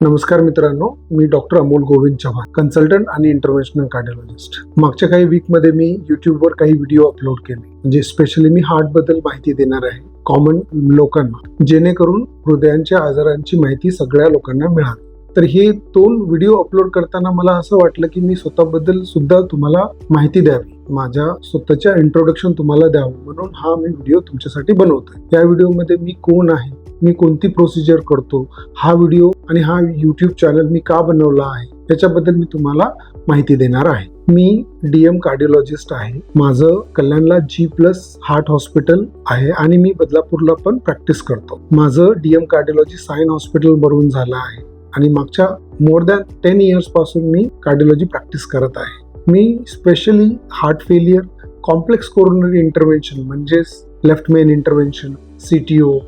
नमस्कार मित्रांनो मी डॉक्टर अमोल गोविंद चव्हाण कन्सल्टंट आणि इंटरव्हेन्शनल कार्डिओलॉजिस्ट मागच्या काही वीकमध्ये मी युट्यूबवर काही व्हिडिओ अपलोड केले. म्हणजे स्पेशली मी हार्टबद्दल माहिती देणार आहे कॉमन लोकांना जेणेकरून हृदयांच्या आजारांची माहिती सगळ्या लोकांना मिळावी तर हे दोन व्हिडिओ अपलोड करताना मला असं वाटलं की मी स्वतःबद्दल सुद्धा तुम्हाला माहिती द्यावी. माझ्या स्वतःच्या इंट्रोडक्शन तुम्हाला द्यावं म्हणून हा मी व्हिडिओ तुमच्यासाठी बनवतोय. या व्हिडिओमध्ये मी कोण आहे मी कोणती प्रोसिजर करतो हा व्हिडिओ आणि हा यूट्यूब चॅनल मी का बनवला आहे त्याच्याबद्दल मी तुम्हाला माहिती देणार आहे. मी डीएम कार्डिओलॉजिस्ट आहे. माझं कल्याणला जी प्लस हार्ट हॉस्पिटल आहे आणि मी बदलापूरला पण प्रॅक्टिस करतो. माझं डीएम कार्डिओलॉजी सायन हॉस्पिटल भरून झालं आहे आणि मागच्या मोर दॅन टेन इयर्सपासून मी कार्डिओलॉजी प्रॅक्टिस करत आहे. मी specially heart failure complex coronary intervention म्हणजेच left main intervention C T O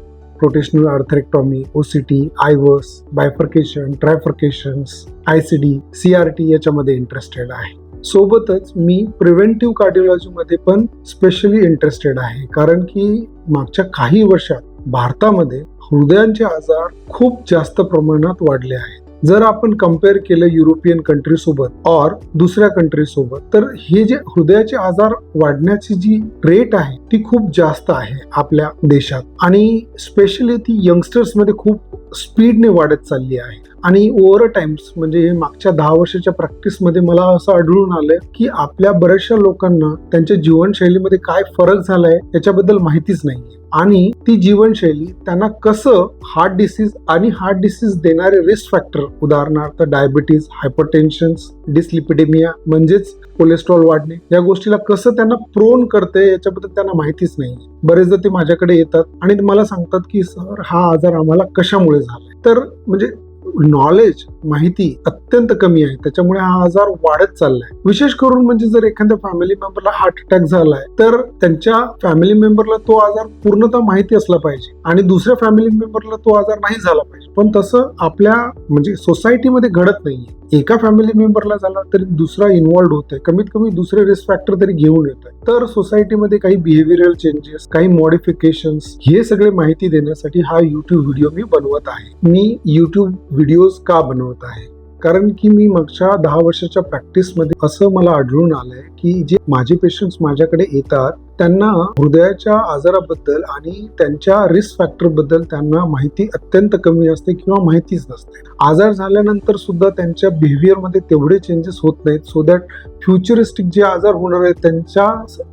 rotational atherectomy OCT IVUS bifurcation trifurcations I C D C R T याच्यामध्ये इंटरेस्टेड आहे. सोबतच मी प्रिव्हेंटिव्ह कार्डिओलॉजीमध्ये पण specially interested आहे. कारण की मागच्या काही वर्षात भारतामध्ये हृदयांचे आजार खूप जास्त प्रमाणात वाढले आहेत. जर आपण कंपेअर केलं युरोपियन कंट्री सोबत और दुसऱ्या कंट्री सोबत तर हे जे हृदयाचे आजार वाढण्याची जी रेट आहे ती खूप जास्त आहे आपल्या देशात. आणि स्पेशली ती यंगस्टर्समध्ये खूप स्पीडने वाढत चालली आहे. आणि ओव्हर टाइम्स म्हणजे मागच्या दहा वर्षाच्या प्रॅक्टिसमध्ये मला असं आढळून आलंय की आपल्या बऱ्याचशा लोकांना त्यांच्या जीवनशैलीमध्ये काय फरक झालाय याच्याबद्दल माहितीच नाहीये. आणि ती जीवनशैली त्यांना कसं हार्ट डिसीज आणि हार्ट डिसीज देणारे रिस्क फॅक्टर उदाहरणार्थ डायबिटीज हायपरटेन्शन डिसलिपिडेमिया म्हणजेच कोलेस्ट्रॉल वाढणे या गोष्टीला कसं त्यांना प्रोन करते याच्याबद्दल त्यांना माहितीच नाही बरेचदा ते माझ्याकडे येतात आणि मला सांगतात की सर हा आजार आम्हाला कशामुळे झाला तर म्हणजे नॉलेज माहिती अत्यंत कमी आहे. त्याच्यामुळे हा आजार वाढत चाललाय. विशेष करून म्हणजे जर एखाद्या फॅमिली मेंबरला हार्ट अटॅक झालाय तर त्यांच्या फॅमिली मेंबरला तो आजार पूर्णतः माहिती असला पाहिजे आणि दुसऱ्या फॅमिली मेंबरला तो आजार नाही झाला पाहिजे. पण तसं आपल्या म्हणजे सोसायटीमध्ये घडत नाहीये. एका फॅमिली मेंबरला झाला तरी दुसरा इन्व्हॉल्ड होतोय. कमीत कमी दुसरे रिस्क फॅक्टर तरी घेऊन येतोय. तर सोसायटीमध्ये काही बिहेव्हिअरल चेंजेस काही मॉडिफिकेशन हे सगळे माहिती देण्यासाठी हा युट्यूब व्हिडिओ मी बनवत आहे. मी युट्यूब व्हिडिओज का बनवत आहे? कारण की मी मागच्या दहा वर्षाच्या प्रॅक्टिसमध्ये असं मला आढळून आलंय की जे माझे पेशंट्स माझ्याकडे येतात त्यांना हृदयाच्या आजाराबद्दल आणि त्यांच्या रिस्क फॅक्टरबद्दल त्यांना माहिती अत्यंत कमी असते किंवा माहितीच नसते. आजार झाल्यानंतर सुद्धा त्यांच्या बिहेवियरमध्ये तेवढे चेंजेस होत नाहीत. सो दॅट फ्युचरिस्टिक जे आजार होणार आहेत त्यांच्या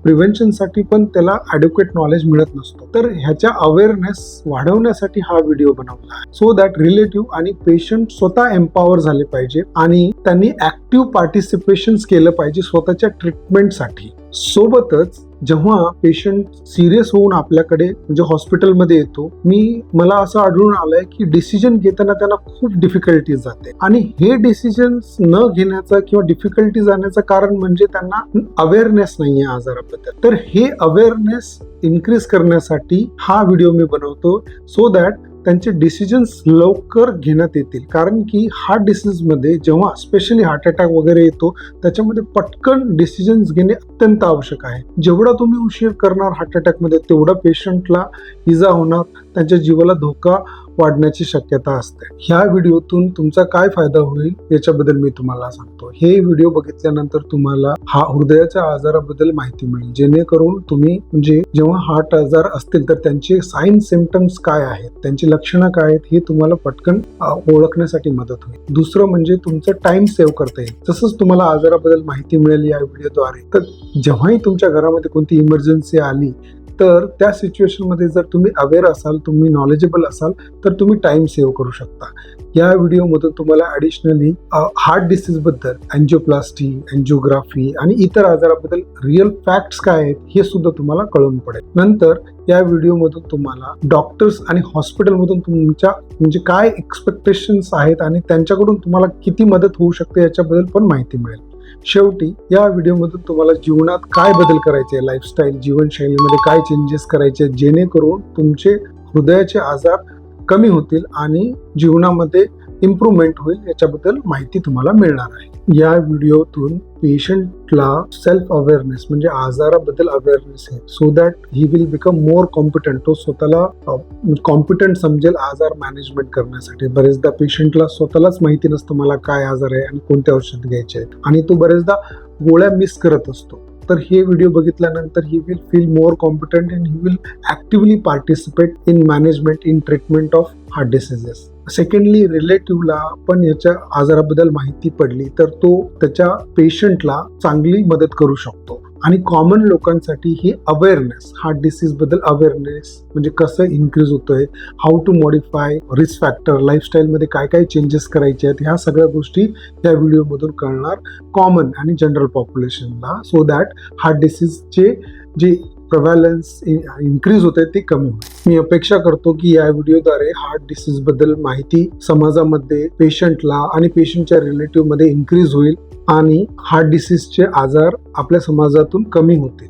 प्रिव्हेन्शनसाठी पण त्याला ॲड्युकेट नॉलेज मिळत नसतो. तर ह्याच्या अवेअरनेस वाढवण्यासाठी हा व्हिडिओ बनवला आहे. सो दॅट रिलेटिव्ह आणि पेशंट स्वतः एम्पॉवर झाले पाहिजे आणि त्यांनी ऍक्टिव्ह पार्टिसिपेशन केलं पाहिजे. स्वतःच्या ट्रीटमेंटसाठी सोबतच जेव्हा पेशंट सिरियस होऊन आपल्याकडे म्हणजे हॉस्पिटलमध्ये येतो मी मला असं आढळून आलंय की डिसिजन घेताना त्यांना खूप डिफिकल्टी जाते. आणि हे डिसिजन न घेण्याचं किंवा डिफिकल्टी जाण्याचं कारण म्हणजे त्यांना अवेअरनेस नाहीये आजाराबद्दल. तर हे अवेअरनेस इन्क्रीज करण्यासाठी हा व्हिडिओ मी बनवतो सो दॅट त्यांचे डिसिजन्स लवकर घेण्यात येतील. कारण की हार्ट डिसीजमध्ये जेव्हा स्पेशली हार्ट अटॅक वगैरे येतो त्याच्यामध्ये पटकन डिसिजन्स घेणे अत्यंत आवश्यक आहे. जेवढा तुम्ही उशीर करणार हार्ट अटॅकमध्ये तेवढा पेशंटला इजा होणार त्यांच्या जीवाला धोका वाढण्याची शक्यता असते. ह्या व्हिडिओतून तुमचा काय फायदा होईल याच्याबद्दल मी तुम्हाला सांगतो. हे व्हिडिओ बघितल्यानंतर तुम्हाला हा हृदयाच्या आजाराबद्दल माहिती मिळेल. जेणेकरून तुम्ही म्हणजे जेव्हा हार्ट आजार असतील तर त्यांचे साईन सिमटम्स काय आहेत त्यांची लक्षणं काय आहेत हे तुम्हाला पटकन ओळखण्यासाठी मदत होईल. दुसरं म्हणजे तुमचं टाइम सेव्ह करता येईल. तसंच तुम्हाला आजाराबद्दल माहिती मिळेल या व्हिडिओद्वारे तर जेव्हाही तुमच्या घरामध्ये कोणती इमर्जन्सी आली तर त्या सिच्युएशनमध्ये जर तुम्ही अवेअर असाल तुम्ही नॉलेजेबल असाल तर तुम्ही टाईम सेव्ह करू शकता. या व्हिडिओमधून तुम्हाला ॲडिशनली हार्ट डिसीजबद्दल अँजिओप्लास्टी अँजिओग्राफी आणि इतर आजाराबद्दल रिअल फॅक्ट्स काय आहेत हे सुद्धा तुम्हाला कळून पडेल. नंतर या व्हिडिओमधून तुम्हाला डॉक्टर्स आणि हॉस्पिटलमधून तुमच्या म्हणजे काय एक्सपेक्टेशन्स आहेत आणि त्यांच्याकडून तुम्हाला किती मदत होऊ शकते याच्याबद्दल पण माहिती मिळेल. शेवटी या व्हिडिओमधून तुम्हाला जीवनात काय बदल करायचे लाईफस्टाईल जीवनशैलीमध्ये काय चेंजेस करायचे जेणेकरून तुमचे हृदयाचे आजार कमी होतील आणि जीवनामध्ये इम्प्रूव्हमेंट होईल याच्याबद्दल माहिती तुम्हाला मिळणार आहे. या व्हिडिओतून पेशंटला सेल्फ अवेअरनेस म्हणजे आजाराबद्दल अवेअरनेस आहे. So that he will become more competent तो स्वतःला कॉम्पिटंट समजेल आजार मॅनेजमेंट करण्यासाठी. बरेचदा पेशंटला स्वतःलाच माहिती नसतं मला काय आजार आहे आणि कोणते औषध घ्यायचे आहेत. आणि तो बरेचदा गोळ्या मिस करत असतो. तर हे व्हिडिओ बघितल्यानंतर he will feel more competent and he will actively participate in management in treatment of heart diseases secondly रिलेटिव्हला पण याच्या आजाराबद्दल माहिती पडली तर तो त्याच्या पेशंटला चांगली मदत करू शकतो. आणि कॉमन लोकांसाठी ही अवेअरनेस हार्ट डिसीजबद्दल अवेअरनेस म्हणजे कसं इन्क्रीज होतोय how to modify risk factor लाईफस्टाईलमध्ये काय काय चेंजेस करायचे आहेत ह्या सगळ्या गोष्टी त्या व्हिडिओमधून कळणार कॉमन आणि जनरल पॉप्युलेशनला सो दॅट हार्ट डिसीजचे जे प्रव्हॅलन्स इन्क्रीज होते ते कमी होईल मी अपेक्षा करतो की या व्हिडिओद्वारे हार्ट डिसीजबद्दल माहिती समाजामध्ये पेशंटला आणि पेशंटच्या रिलेटिव्हमध्ये इन्क्रीज होईल आणि हार्ट डिसीजचे आजार आपल्या समाजातून कमी होतील.